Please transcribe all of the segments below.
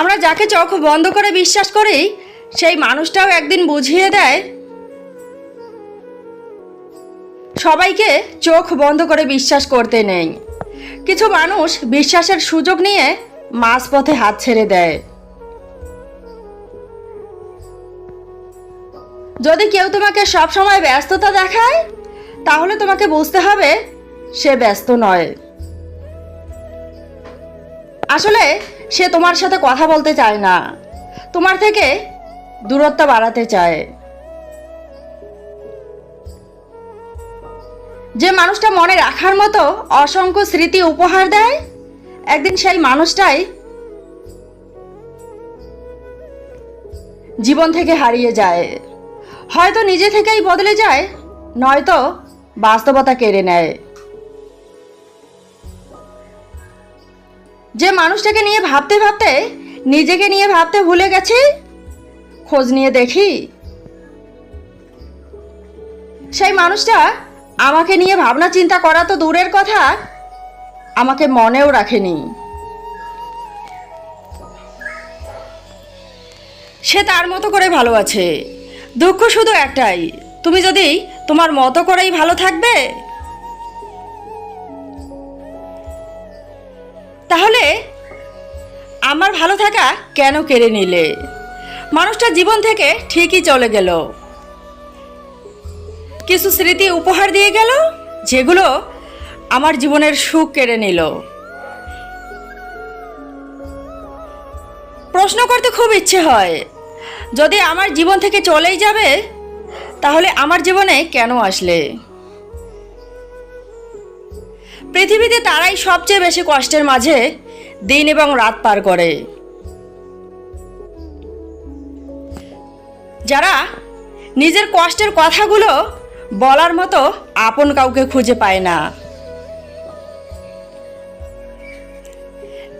আমরা যাকে চোখ বন্ধ করে বিশ্বাস করি, সেই মানুষটাও একদিন বুঝিয়ে দেয়, সবাইকে চোখ বন্ধ করে বিশ্বাস করতে নেই। কিছু মানুষ বিশ্বাসের সুযোগ নিয়ে মাঝপথে হাত ছেড়ে দেয়। যদি কেউ তোমাকে সব সময় ব্যস্ততা দেখায়, তাহলে তোমাকে বুঝতে হবে সে ব্যস্ত নয়। আসলে সে তোমার সাথে কথা বলতে চায় না। তোমার থেকে দূরত্ব বাড়াতে চায়। যে মানুষটা মনে রাখার মতো অসংখ্য স্মৃতি উপহার দেয়, একদিন সেই মানুষটাই জীবন থেকে হারিয়ে যায়। হয়তো নিজে থেকেই বদলে যায়, নয়তো বাস্তবতা কেড়ে নেয়। যে মানুষটাকে নিয়ে ভাবতে ভাবতে নিজেকে নিয়ে ভাবতে ভুলে গেছি? খোঁজ নিয়ে দেখি। সেই মানুষটা আমাকে নিয়ে ভাবনা চিন্তা করা তো দূরের কথা, আমাকে মনেও রাখেনি। সে তার মতো করে ভালো আছে। দুঃখ শুধু একটাই, তুমি যদি তোমার মতো করেই ভালো থাকবে তাহলে আমার ভালো থাকা কেন কেড়ে নিলে? মানুষটা জীবন থেকে ঠিকই চলে গেল। কিছু স্মৃতি উপহার দিয়ে গেল, যেগুলো আমার জীবনের সুখ কেড়ে নিল। প্রশ্ন করতে খুব ইচ্ছে হয়, যদি আমার জীবন থেকে চলেই যাবে, তাহলে আমার জীবনে কেন আসলে? পৃথিবীতে তারাই সবচেয়ে বেশি কষ্টের মাঝে দিন এবং রাত পার করে। যারা নিজের কষ্টের কথাগুলো বলার মতো আপন কাউকে খুঁজে পায় না।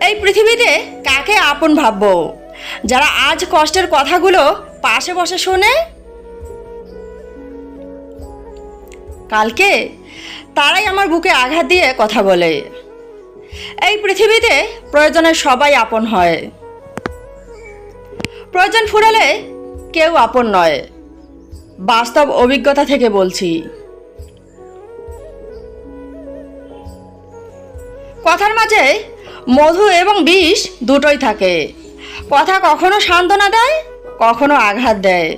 এই পৃথিবীতে কাকে আপন ভাববো? যারা আজ কষ্টের কথাগুলো পাশে বসে শোনে কালকে? তারাই আমার বুকে আঘাত দিয়ে কথা বলে। এই পৃথিবীতে প্রয়োজনে সবাই আপন হয়। প্রয়োজন ফুরালে কেউ আপন নয়। বাস্তব অভিজ্ঞতা থেকে বলছি। কথার মাঝে মধু এবং বিষ দুটোই থাকে। কথা কখনো সান্ত্বনা দেয়, কখনো আঘাত দেয়।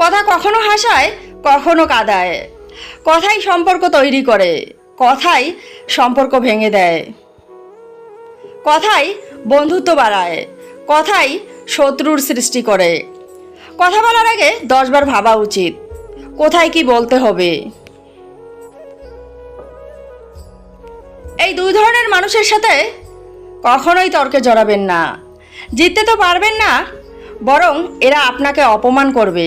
কথা কখনো হাসায়, কখনো কাঁদায়। কথাই সম্পর্ক তৈরি করে, কথাই সম্পর্ক ভেঙে দেয়। কথাই বন্ধুত্ব বাড়ায়, কথাই শত্রুর সৃষ্টি করে। কথা বলার আগে দশবার ভাবা উচিত, কোথায় কি বলতে হবে? এই দুই ধরনের মানুষের সাথে কখনোই তর্কে জড়াবেন না। জিততে তো পারবেন না, বরং এরা আপনাকে অপমান করবে।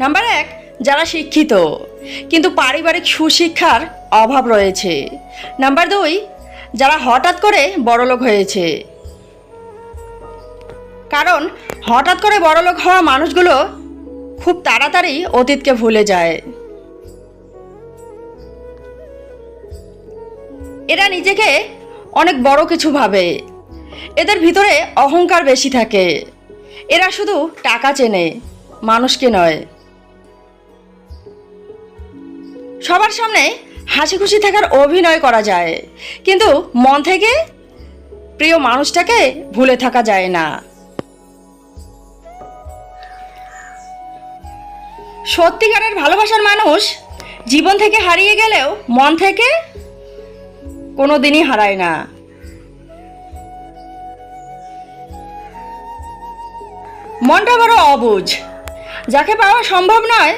নাম্বার এক, যারা শিক্ষিত, কিন্তু পারিবারিক সুশিক্ষার অভাব রয়েছে। নাম্বার দুই, যারা হঠাৎ করে বড়লোক হয়েছে। কারণ, হঠাৎ করে বড়লোক হওয়া মানুষগুলো খুব তাড়াতাড়ি অতীতকে ভুলে যায়। এরা নিজেকে অনেক বড় কিছু ভাবে। এদের ভিতরে অহংকার বেশি থাকে। এরা শুধু টাকা চেনে, মানুষকে নয়। সবার সামনে হাসি খুশি থাকার অভিনয় করা যায়। কিন্তু মন থেকে প্রিয় মানুষটাকে ভুলে থাকা যায় না। সত্যিকারের ভালোবাসার মানুষ জীবন থেকে হারিয়ে গেলেও মন থেকে কোনো দিনই হারায় না। মনটা বড় অবুঝ। যাকে পাওয়া সম্ভব নয়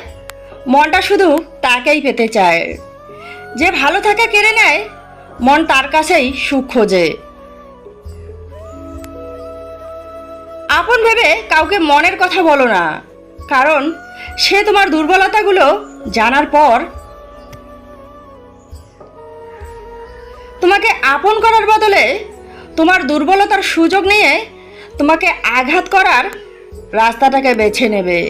মনটা শুধু তাকেই পেতে চায়। যে ভালো থাকা কেড়ে নেয়, মন তার কাছেই সুখ খোঁজে। আপন ভেবে কাউকে মনের কথা বলো না, কারণ সে তোমার দুর্বলতাগুলো জানার পর তোমাকে আপন করার বদলে তোমার দুর্বলতার সুযোগ নিয়ে তোমাকে আঘাত করার রাস্তাটাকে বেছে নেবে।